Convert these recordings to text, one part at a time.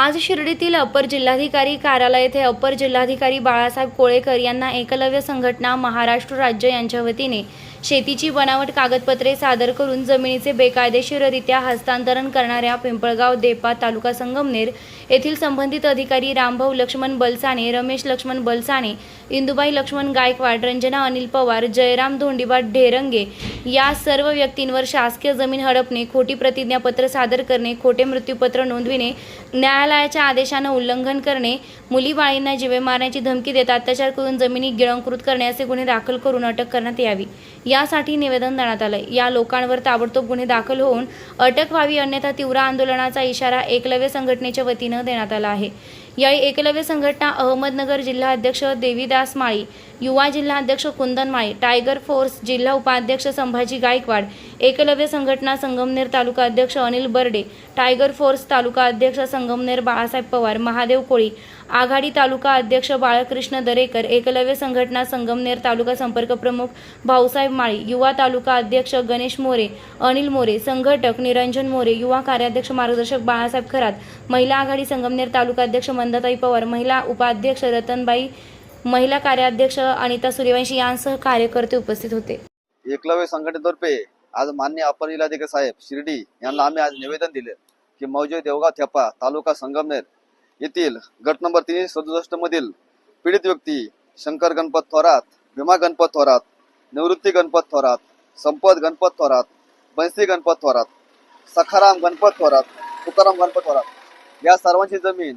आज शिर्डीतील अपर जिल्हाधिकारी कार्यालय येथे अपर जिल्हाधिकारी बाळासाहेब कोळेकर यांना एकलव्य संघटना महाराष्ट्र राज्य यांच्या वतीने शेतीची बनावट कागदपत्रे सादर करून जमिनीचे बेकायदेशीररित्या हस्तांतरण करणाऱ्या पिंपळगाव देपा तालुका संगमनेर येथील संबंधित अधिकारी रामभाऊ लक्ष्मण बलसाणे रमेश लक्ष्मण बलसाणे इंदुबाई लक्ष्मण गायकवाड रंजना अनिल पवार जयराम धोंडीबा ढेरंगे या सर्व व्यक्तींवर शासकीय जमीन हडपणे खोटी प्रतिज्ञापत्र सादर करणे खोटे मृत्यूपत्र नोंदविणे न्यायालयाच्या आदेशानं उल्लंघन करणे मुली बाळींना जीवे मारण्याची धमकी देत अत्याचार करून जमिनी गिळंकृत करणे असे गुन्हे दाखल करून अटक करण्यात यावी. यासाठी निवेदन देण्यात आलं या लोकांवर ताबडतोब गुन्हे दाखल होऊन अटक व्हावी अन्यथा तीव्र आंदोलनाचा इशारा एकलव्य संघटनेच्या वतीनं देण्यात आला आहे. या एकलव्य संघटना अहमदनगर जिल्हा अध्यक्ष देवीदास माळी युवा जिल्हा अध्यक्ष कुंदन माळी टायगर फोर्स जिल्हा उपाध्यक्ष संभाजी गायकवाड एकलव्य संघटना संगमनेर तालुका अध्यक्ष अनिल बर्डे टायगर फोर्स तालुका अध्यक्ष संगमनेर बाळासाहेब पवार महादेव कोळी आघाडी तालुका अध्यक्ष बाळकृष्ण दरेकर एकलव्य संघटना संगमनेर तालुका संपर्क प्रमुख भाऊसाहेब माळी युवा तालुका अध्यक्ष गणेश मोरे अनिल मोरे संघटक निरंजन मोरे युवा कार्याध्यक्ष मार्गदर्शक बाळासाहेब खरात महिला आघाडी संगमनेर तालुका अध्यक्ष मंदाताई पवार महिला उपाध्यक्ष रतनबाई महिला कार्याध्यक्ष अनिता सूर्यवंशी यांसह कार्यकर्ते उपस्थित होते. एकलव्य संघटनेतर्फे आज मान्य अपर जिल्हाधिकारी साहेब शिर्डी यांना आम्ही आज निवेदन दिले की मौजे देवगाव थेपा तालुका संगमनेर येथील गट नंबर तीनशे सदुसष्ट मधील पीडित व्यक्ती शंकर गणपत थोरात भीमा गणपत थोरात निवृत्ती गणपत थोरात संपत गणपत थोरात बंसी गणपत थोरात सखाराम गणपत थोरात तुकाराम गणपत थोरात या सर्वांची जमीन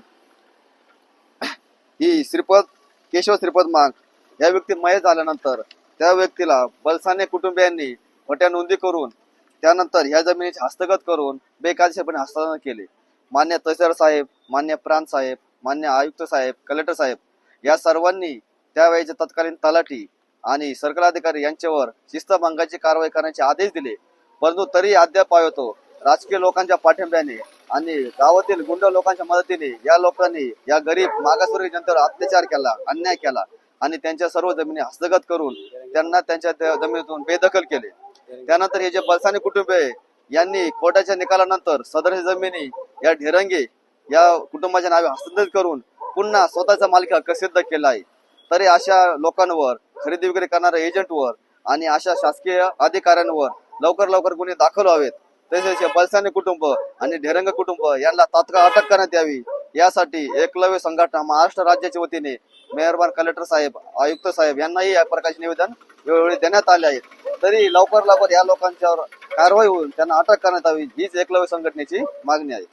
ही श्रीपद केशव श्रीपद मांग. या व्यक्ती मयत झाल्यानंतर त्या व्यक्तीला बलसाने कुटुंबियांनी मोठ्या नोंदी करून त्यानंतर ह्या जमिनीचे हस्तगत करून बेकायदेशीरपणे हस्तांतरण केले. मान्य तहसीलदार साहेब मान्य प्रांत साहेब मान्य आयुक्त साहेब कलेक्टर साहेब या सर्वांनी त्यावेळेचे तत्कालीन तलाठी आणि सर्कल अधिकारी यांच्यावर शिस्तभंगाची कारवाई करण्याचे आदेश दिले. परंतु तरी अद्याप होतो राजकीय लोकांच्या पाठिंब्याने आणि गावातील गुंड लोकांच्या मदतीने या लोकांनी या गरीब मागासवर्गीय जनतेवर अत्याचार केला अन्याय केला आणि त्यांच्या सर्व जमिनी हस्तगत करून त्यांना त्यांच्या जमिनीतून बेदखल केले. त्यानंतर हे जे बलसाने कुटुंब आहे यांनी कोर्टाच्या निकालानंतर सदर जमिनी या ढेरंगे या कुटुंबाच्या नावे हस्तांतरित करून पुन्हा स्वतःचा मालकी हक्क सिद्ध केला आहे. तरी अशा लोकांवर खरेदी विक्री करणाऱ्या एजंटवर आणि अशा शासकीय अधिकाऱ्यांवर लवकर लवकर गुन्हे दाखल व्हावेत. तसेच बलसाने कुटुंब आणि ढेरंग कुटुंब यांना तात्काळ अटक करण्यात यावी. यासाठी एकलव्य संघटना महाराष्ट्र राज्याच्या वतीने मेहरबान कलेक्टर साहेब आयुक्त साहेब यांनाही या प्रकारचे निवेदन वेळोवेळी देण्यात आले आहेत. तरी लवकर लवकर या लोकांच्यावर कारवाई होऊन त्यांना अटक करण्यात यावी हीच एकलव्य संघटनेची मागणी आहे.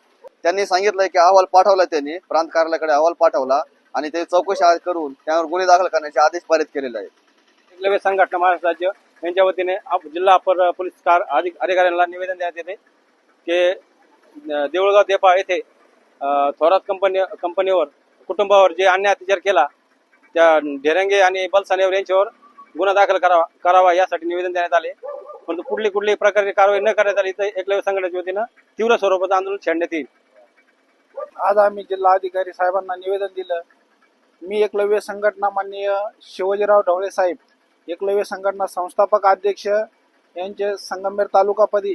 त्यांनी सांगितलंय की अहवाल पाठवला त्यांनी प्रांत कार्यालयाकडे अहवाल पाठवला आणि ते चौकशी करून त्यावर गुन्हे दाखल करण्याचे आदेश पारित केलेले आहेत. एकलव्य संघटना महाराष्ट्र राज्य यांच्या वतीने आप- जिल्हा अपर पोलीस कार अधिक अधिकाऱ्यांना निवेदन देण्यात येते की देऊळगाव देपा येथे थोरात कंपनी कंपनीवर कुटुंबावर जे अन्याय अत्याचार केला त्या ढेरंगे आणि बलसानेवर यांच्यावर गुन्हा दाखल करावा करावा यासाठी निवेदन देण्यात आले. परंतु कुठली कुठली प्रकारची कारवाई न करण्यात आली तर एकलव्य संघटनेच्या वतीनं तीव्र स्वरूपाचं आंदोलन छेडण्यात येईल. आज आम्ही जिल्हा अधिकारी साहेबांना निवेदन दिलं. मी एकलव्य संघटना माननीय शिवाजीराव ढवळे साहेब एकलव्य संघटना संस्थापक अध्यक्ष यांचे संगमेर तालुकापदी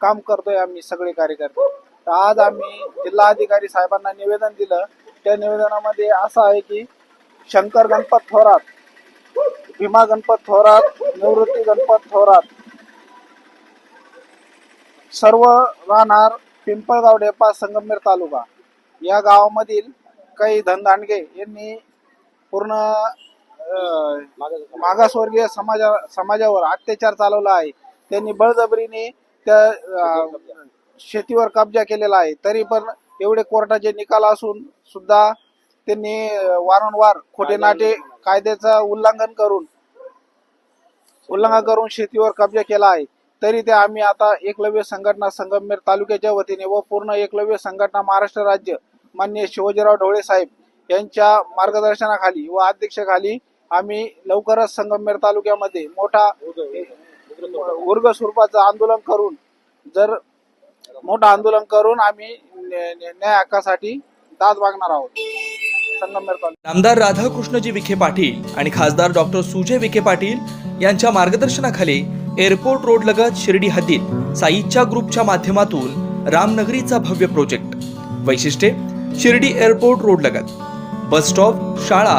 काम करतोय आम्ही सगळे कार्यकर्ते. तर आज आम्ही जिल्हाधिकारी साहेबांना निवेदन दिलं. त्या निवेदनामध्ये असं आहे की शंकर गणपत थोरात भीमा गणपत थोरात निवृत्ती गणपत थोरात सर्व राहणार पिंपळगाव डेपा संगमनेर तालुका. या गावामधील काही धनदांडगे यांनी पूर्ण मागासवर्गीय समाजा समाजावर अत्याचार चालवला आहे. त्यांनी बळजबरीने त्या शेतीवर कब्जा केलेला आहे. तरी पण एवढे कोर्टाचे निकाल असून सुद्धा त्यांनी वारंवार खोटे नाटे कायद्याचं उल्लंघन करून उल्लंघन करून शेतीवर कब्जा केला आहे. तरी ते आम्ही आता एकलव्य संघटना संगमनेर तालुक्याच्या वतीने व पूर्ण एकलव्य संघटना महाराष्ट्र राज्य मान्य शिवाजीराव ढवळे साहेब यांच्या मार्गदर्शनाखाली व अध्यक्षाखाली आम्ही लवकरच संगमनेर तालुक्यामध्ये मोठा उर्ग स्वरूपाचं आंदोलन करून जर मोठं आंदोलन करून आम्ही न्या- न्याय हक्कासाठी दाद मागणार आहोत. संगमनेर आमदार राधाकृष्णजी विखे पाटील आणि खासदार डॉक्टर सुजय विखे पाटील यांच्या मार्गदर्शनाखाली एअरपोर्ट रोड लगत शिर्डी हद्दीत साईच्या ग्रुपच्या माध्यमातून रामनगरीचा भव्य प्रोजेक्ट. वैशिष्ट्ये शिर्डी एअरपोर्ट रोड लगत. बस स्टॉप शाळा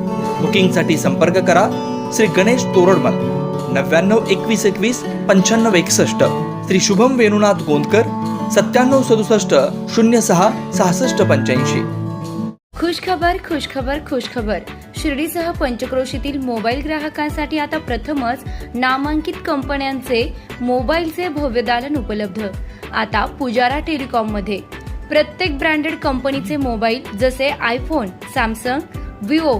बुकिंगसाठी संपर्क करा. श्री गणेश तोरडमल नव्याण्णव एकवीस एकवीस पंच्याण्णव एकसष्ट. श्री शुभम वेणुनाथ गोंदकर सत्त्याण्णव सदुसष्ट शून्य सहा सहासष्ट पंच्याऐंशी. खुशखबर खुशखबर खुशखबर. शिर्डीसह पंचक्रोशीतील मोबाईल ग्राहकांसाठी आता प्रथमच नामांकित कंपन्यांचे मोबाईलचे भव्य दालन उपलब्ध. आता पुजारा टेलिकॉममध्ये. प्रत्येक ब्रँडेड कंपनीचे मोबाईल जसे iPhone Samsung Vivo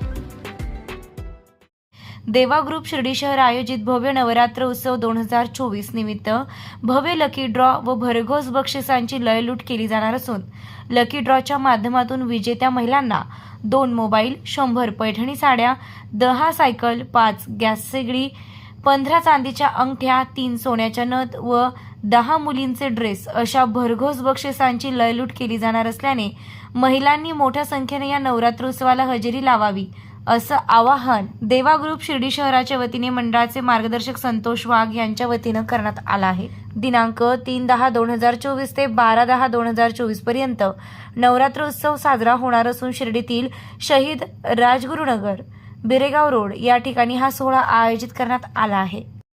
देवा ग्रुप शिर्डी शहर आयोजित भव्य नवरात्र उत्सव दोन हजार चोवीस निमित्त भव्य लकी ड्रॉ व भरघोस बक्षिसांची लयलूट केली जाणार असून लकी ड्रॉच्या माध्यमातून विजेत्या महिलांना दोन मोबाईल शंभर पैठणी साड्या दहा सायकल पाच गॅस सेगडी पंधरा चांदीच्या अंगठ्या तीन सोन्याच्या नथ व दहा मुलींचे ड्रेस अशा भरघोस बक्षिसांची लयलूट केली जाणार असल्याने महिलांनी मोठ्या संख्येने या नवरात्रोत्सवाला हजेरी लावावी. असं आवाहन देवा ग्रुप शिर्डी शहराच्या वतीने मंडळाचे मार्गदर्शक संतोष वाघ यांच्या वतीनं करण्यात आला आहे. दिनांक तीन दहा दोन हजार चोवीस ते बारा दहा दोन हजार चोवीसपर्यंत नवरात्र उत्सव साजरा होणार असून शिर्डीतील शहीद राजगुरुनगर बिरेगाव रोड या ठिकाणी हा सोहळा आयोजित करण्यात आला आहे.